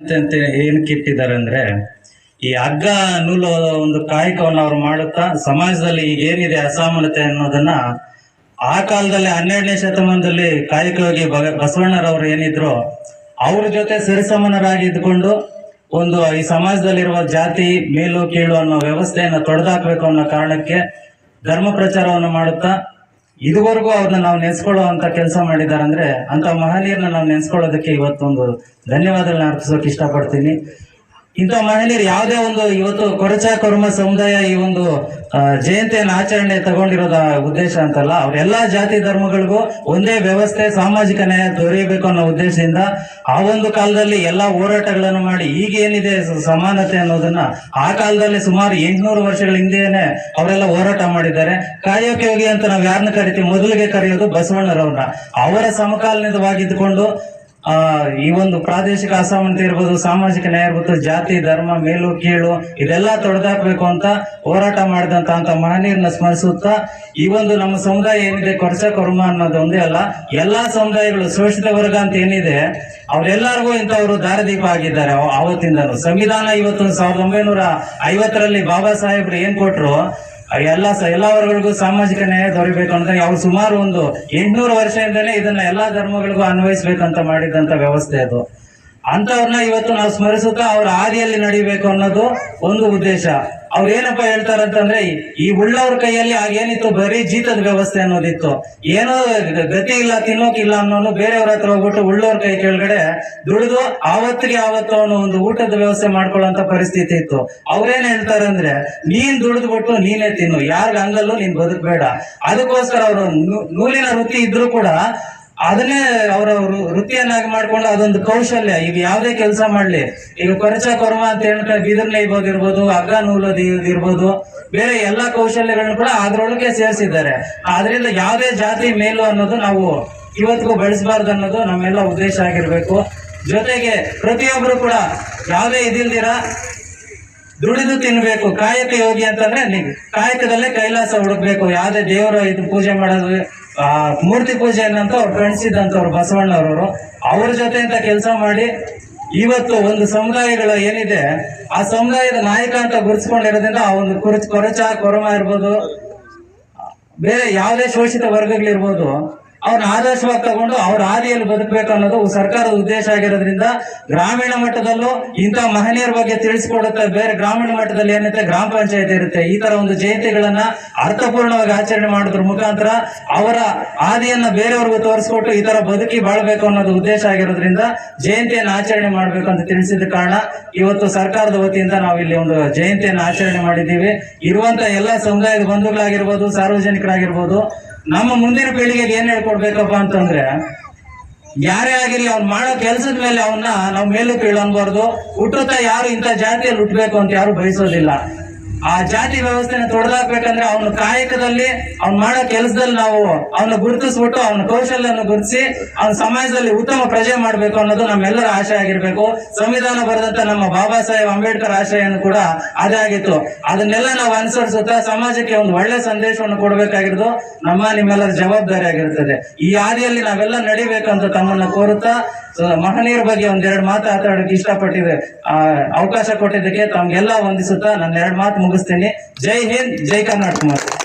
ಅಂತ ಏನಕ್ಕೆ ಇಟ್ಟಿದ್ದಾರೆ ಅಂದ್ರೆ ಈ ಹಗ್ಗ ನೂಲು ಒಂದು ಕಾಯಕವನ್ನು ಅವ್ರು ಮಾಡುತ್ತಾ, ಸಮಾಜದಲ್ಲಿ ಈಗ ಏನಿದೆ ಅಸಮಾನತೆ ಅನ್ನೋದನ್ನ, ಆ ಕಾಲದಲ್ಲಿ ಹನ್ನೆರಡನೇ ಶತಮಾನದಲ್ಲಿ ಕಾಯಕವಾಗಿ ಬಸವಣ್ಣರವರು ಏನಿದ್ರು, ಅವ್ರ ಜೊತೆ ಸರಿಸಮಾನರಾಗಿ ಇದ್ಕೊಂಡು ಒಂದು ಈ ಸಮಾಜದಲ್ಲಿರುವ ಜಾತಿ ಮೇಲು ಕೀಳು ಅನ್ನೋ ವ್ಯವಸ್ಥೆಯನ್ನು ತೊಡೆದಾಕಬೇಕು ಅನ್ನೋ ಕಾರಣಕ್ಕೆ ಧರ್ಮ ಪ್ರಚಾರವನ್ನು ಮಾಡುತ್ತಾ ಇದುವರೆಗೂ ಅವ್ರನ್ನ ನಾವು ನೆನೆಸ್ಕೊಳ್ಳುವಂತ ಕೆಲಸ ಮಾಡಿದ್ದಾರೆ ಅಂದ್ರೆ ಅಂತ ಮಹನೀಯರನ್ನ ನಾವು ನೆನೆಸ್ಕೊಳ್ಳೋದಕ್ಕೆ ಇವತ್ತೊಂದು ಧನ್ಯವಾದಗಳನ್ನ ಅರ್ಪಿಸೋಕೆ ಇಷ್ಟಪಡ್ತೀನಿ. ಇಂಥ ಮಹಿಳೆಯರು ಯಾವುದೇ ಒಂದು ಇವತ್ತು ಕೊರಚ ಕೊರ್ಮ ಸಮುದಾಯ ಈ ಒಂದು ಜಯಂತಿಯನ್ನು ಆಚರಣೆ ತಗೊಂಡಿರೋದ ಉದ್ದೇಶ ಅಂತಲ್ಲ ಅವರೆಲ್ಲ ಜಾತಿ ಧರ್ಮಗಳಿಗೂ ಒಂದೇ ವ್ಯವಸ್ಥೆ ಸಾಮಾಜಿಕ ನ್ಯಾಯ ದೊರೆಯಬೇಕು ಅನ್ನೋ ಉದ್ದೇಶದಿಂದ ಆ ಒಂದು ಕಾಲದಲ್ಲಿ ಎಲ್ಲಾ ಹೋರಾಟಗಳನ್ನು ಮಾಡಿ ಈಗ ಏನಿದೆ ಸಮಾನತೆ ಅನ್ನೋದನ್ನ ಆ ಕಾಲದಲ್ಲಿ ಸುಮಾರು ಎಂಟುನೂರು ವರ್ಷಗಳ ಹಿಂದೆಯೇ ಅವರೆಲ್ಲ ಹೋರಾಟ ಮಾಡಿದ್ದಾರೆ. ಕಾಯೋಕೆ ಹೋಗಿ ಅಂತ ನಾವು ಯಾರನ್ನ ಕರಿತೀವಿ? ಮೊದಲಿಗೆ ಕರೆಯೋದು ಬಸವಣ್ಣರವ್ರನ್ನ. ಅವರ ಸಮಕಾಲೀನವಾಗಿದ್ದುಕೊಂಡು ಈ ಒಂದು ಪ್ರಾದೇಶಿಕ ಅಸಮಾನತೆ ಇರ್ಬೋದು, ಸಾಮಾಜಿಕ ನ್ಯಾಯ ಇರ್ಬೋದು, ಜಾತಿ, ಧರ್ಮ, ಮೇಲು, ಕೀಳು, ಇದೆಲ್ಲ ತೊಡೆದಾಕ್ಬೇಕು ಅಂತ ಹೋರಾಟ ಮಾಡಿದಂತ ಅಂತ ಮಹನೀಯರನ್ನ ಸ್ಮರಿಸುತ್ತಾ, ಈ ಒಂದು ನಮ್ಮ ಸಮುದಾಯ ಏನಿದೆ, ಕೊರಚ ಕೊರ್ಮ ಅನ್ನೋದು ಒಂದೇ ಅಲ್ಲ, ಎಲ್ಲಾ ಸಮುದಾಯಗಳು ಶೋಷಿತ ವರ್ಗ ಅಂತ ಏನಿದೆ, ಅವರೆಲ್ಲರಿಗೂ ಇಂಥವ್ರು ದಾರಿದೀಪ ಆಗಿದ್ದಾರೆ ಅವ- ಆವತ್ತಿಂದನು ಸಂವಿಧಾನ ಇವತ್ತು ಸಾವಿರದ ಒಂಬೈನೂರ ಐವತ್ತರಲ್ಲಿ ಬಾಬಾ ಸಾಹೇಬ್ರು ಏನ್ ಕೊಟ್ರು ಎಲ್ಲ ಎಲ್ಲಾ ವರ್ಗಗಳಿಗೂ ಸಾಮಾಜಿಕ ನ್ಯಾಯ ದೊರೆಯಬೇಕು ಅಂತ ಅವ್ರು ಸುಮಾರು ಒಂದು ಎಂಟ್ನೂರು ವರ್ಷದಿಂದಲೇ ಇದನ್ನ ಎಲ್ಲಾ ಧರ್ಮಗಳಿಗೂ ಅನ್ವಯಿಸ್ಬೇಕಂತ ಮಾಡಿದಂತ ವ್ಯವಸ್ಥೆ ಅದು. ಅಂತವ್ರನ್ನ ಇವತ್ತು ನಾವು ಸ್ಮರಿಸುತ್ತಾ ಅವ್ರ ಹಾದಿಯಲ್ಲಿ ನಡಿಬೇಕು ಅನ್ನೋದು ಒಂದು ಉದ್ದೇಶ. ಅವ್ರು ಏನಪ್ಪ ಹೇಳ್ತಾರಂತಂದ್ರೆ, ಈ- ಈ ಉಳ್ಳವ್ರ ಕೈಯಲ್ಲಿ ಆಗೇನಿತ್ತು ಬರೀ ಜೀತದ ವ್ಯವಸ್ಥೆ ಅನ್ನೋದಿತ್ತು. ಏನೋ ಗತಿ ಇಲ್ಲ ತಿನ್ನೋಕಿಲ್ಲ ಅನ್ನೋನು ಬೇರೆಯವ್ರ ಹತ್ರ ಹೋಗ್ಬಿಟ್ಟು ಉಳ್ಳವ್ರ ಕೈ ಕೆಳಗಡೆ ದುಡಿದು ಆವತ್ತಿಗೆ ಆವತ್ತು ಅನ್ನೋ ಒಂದು ಊಟದ ವ್ಯವಸ್ಥೆ ಮಾಡ್ಕೊಳ್ಳೋಂತ ಪರಿಸ್ಥಿತಿ ಇತ್ತು. ಅವ್ರೇನ್ ಹೇಳ್ತಾರಂದ್ರೆ, ನೀನ್ ದುಡಿದ್ಬಿಟ್ಟು ನೀನೇ ತಿನ್ನು, ಯಾರ್ಗ ಹಂಗಲ್ಲೂ ನೀನ್ ಬದುಕಬೇಡ. ಅದಕ್ಕೋಸ್ಕರ ಅವರು ನೂಲಿನ ವೃತ್ತಿ ಇದ್ರು ಕೂಡ ಅದನ್ನೇ ಅವರ ವೃತ್ತಿಯನ್ನಾಗಿ ಮಾಡ್ಕೊಂಡು ಅದೊಂದು ಕೌಶಲ್ಯ. ಈಗ ಯಾವುದೇ ಕೆಲಸ ಮಾಡಲಿ, ಈಗ ಕೊರಚ ಕೊರಮ ಅಂತ ಹೇಳ್ತಾರೆ ಬೀದರ್ ನೇಯ್ಬೋದಿರ್ಬೋದು ಹಗ್ಗ ನೂಲೋದಿರ್ಬೋದು ಬೇರೆ ಎಲ್ಲಾ ಕೌಶಲ್ಯಗಳನ್ನ ಕೂಡ ಅದರೊಳಗೆ ಸೇರಿಸಿದ್ದಾರೆ. ಆದ್ರಿಂದ ಯಾವುದೇ ಜಾತಿ ಮೇಲು ಅನ್ನೋದು ನಾವು ಇವತ್ತಿಗೂ ಬೆಳೆಸಬಾರ್ದು ಅನ್ನೋದು ನಮ್ಮೆಲ್ಲ ಉದ್ದೇಶ ಆಗಿರ್ಬೇಕು. ಜೊತೆಗೆ ಪ್ರತಿಯೊಬ್ಬರು ಕೂಡ ಯಾವುದೇ ಇದಿಲ್ದಿರ ದುಡಿದು ತಿನ್ಬೇಕು. ಕಾಯಕ ಯೋಗಿ ಅಂತಂದ್ರೆ ಕಾಯಕದಲ್ಲೇ ಕೈಲಾಸ ಹುಡುಕ್ಬೇಕು. ಯಾವುದೇ ದೇವರ ಇದು ಪೂಜೆ ಮಾಡೋದು ಆ, ಮೂರ್ತಿ ಪೂಜೆ ಅಂತ ಅವ್ರು ಫ್ರೆಂಡ್ಸಿದ್ದಂಥವ್ರು ಬಸವಣ್ಣವ್ರವರು. ಅವ್ರ ಜೊತೆ ಅಂತ ಕೆಲಸ ಮಾಡಿ ಇವತ್ತು ಒಂದು ಸಮುದಾಯಗಳ ಏನಿದೆ, ಆ ಸಮುದಾಯದ ನಾಯಕ ಅಂತ ಗುರುತಿಸ್ಕೊಂಡಿರೋದ್ರಿಂದ ಆ ಒಂದು ಕೊರಚ, ಕೊರಮ ಇರ್ಬೋದು, ಬೇರೆ ಯಾವುದೇ ಶೋಷಿತ ವರ್ಗಗಳಿರ್ಬೋದು ಅವ್ರನ್ನ ಆದರ್ಶವಾಗಿ ತಗೊಂಡು ಅವ್ರ ಹಾದಿಯಲ್ಲಿ ಬದುಕಬೇಕು ಅನ್ನೋದು ಸರ್ಕಾರದ ಉದ್ದೇಶ ಆಗಿರೋದ್ರಿಂದ ಗ್ರಾಮೀಣ ಮಟ್ಟದಲ್ಲೂ ಇಂಥ ಮಹನೀಯರ ಬಗ್ಗೆ ತಿಳಿಸ್ಕೊಡುತ್ತೆ. ಬೇರೆ ಗ್ರಾಮೀಣ ಮಟ್ಟದಲ್ಲಿ ಏನಿರುತ್ತೆ ಗ್ರಾಮ ಪಂಚಾಯತ್ ಇರುತ್ತೆ. ಈ ತರ ಒಂದು ಜಯಂತಿಗಳನ್ನ ಅರ್ಥಪೂರ್ಣವಾಗಿ ಆಚರಣೆ ಮಾಡೋದ್ರ ಮುಖಾಂತರ ಅವರ ಹಾದಿಯನ್ನ ಬೇರೆಯವ್ರಿಗೂ ತೋರಿಸ್ಕೊಟ್ಟು ಈ ತರ ಬದುಕಿ ಬಾಳ್ಬೇಕು ಅನ್ನೋದು ಉದ್ದೇಶ ಆಗಿರೋದ್ರಿಂದ ಜಯಂತಿಯನ್ನು ಆಚರಣೆ ಮಾಡ್ಬೇಕು ಅಂತ ತಿಳಿಸಿದ ಕಾರಣ ಇವತ್ತು ಸರ್ಕಾರದ ವತಿಯಿಂದ ನಾವು ಇಲ್ಲಿ ಒಂದು ಜಯಂತಿಯನ್ನು ಆಚರಣೆ ಮಾಡಿದ್ದೀವಿ. ಇರುವಂತ ಎಲ್ಲ ಸಮುದಾಯದ ಬಂಧುಗಳಾಗಿರ್ಬೋದು ಸಾರ್ವಜನಿಕರಾಗಿರ್ಬೋದು ನಮ್ಮ ಮುಂದಿನ ಪೀಳಿಗೆಗೆ ಏನ್ ಹೇಳ್ಕೊಡ್ಬೇಕಪ್ಪ ಅಂತಂದ್ರೆ, ಯಾರೇ ಆಗಿರ್ಲಿ ಅವ್ನು ಮಾಡೋ ಕೆಲಸದ ಮೇಲೆ ಅವನ್ನ ನಾವು ಮೇಲೆ ಕೀಳು ಅನ್ಬಾರ್ದು ಹುಟ್ಟುತ್ತಾ ಯಾರು ಇಂಥ ಜಾತಿಯಲ್ಲಿ ಹುಟ್ಟಬೇಕು ಅಂತ ಯಾರು ಬಯಸೋದಿಲ್ಲ. ಆ ಜಾತಿ ವ್ಯವಸ್ಥೆನ ತೊಡೆದಾಕ್ಬೇಕಂದ್ರೆ ಅವನ ಕಾಯಕದಲ್ಲಿ ಅವ್ನು ಮಾಡೋ ಕೆಲಸದಲ್ಲಿ ನಾವು ಅವನ ಗುರುತಿಸ್ಬಿಟ್ಟು ಅವನ ಕೌಶಲ್ಯವನ್ನು ಗುರುತಿಸಿ ಅವನ ಸಮಾಜದಲ್ಲಿ ಉತ್ತಮ ಪ್ರಜೆ ಮಾಡಬೇಕು ಅನ್ನೋದು ನಮ್ಮೆಲ್ಲರ ಆಶೆ ಆಗಿರ್ಬೇಕು. ಸಂವಿಧಾನ ಬರೆದಂತ ನಮ್ಮ ಬಾಬಾ ಸಾಹೇಬ್ ಅಂಬೇಡ್ಕರ್ ಆಶಯನ್ನು ಕೂಡ ಅದೇ ಆಗಿತ್ತು. ಅದನ್ನೆಲ್ಲ ನಾವು ಅನುಸರಿಸುತ್ತಾ ಸಮಾಜಕ್ಕೆ ಒಂದು ಒಳ್ಳೆ ಸಂದೇಶವನ್ನು ಕೊಡಬೇಕಾಗಿರೋದು ನಮ್ಮ ನಿಮ್ಮೆಲ್ಲರ ಜವಾಬ್ದಾರಿ ಆಗಿರುತ್ತದೆ ಈ ಹಾದಿಯಲ್ಲಿ ನಾವೆಲ್ಲ ನಡಿಬೇಕಂತ ತಮ್ಮನ್ನ ಕೋರುತ್ತಾ ಮಹನೀಯರ ಬಗ್ಗೆ ಒಂದೆರಡು ಮಾತು ಮಾತಾಡೋಕೆ ಇಷ್ಟಪಟ್ಟಿದೆ. ಆ, ಅವಕಾಶ ಕೊಟ್ಟಿದ್ದಕ್ಕೆ ತಮ್ಗೆಲ್ಲ ವಂದಿಸುತ್ತಾ ನನ್ನ ಎರಡು ಮಾತು ಮುಗಿಸ್ತೀನಿ. ಜೈ ಹಿಂದ್ ಜೈ ಕರ್ನಾಟಕ ಮಾತು.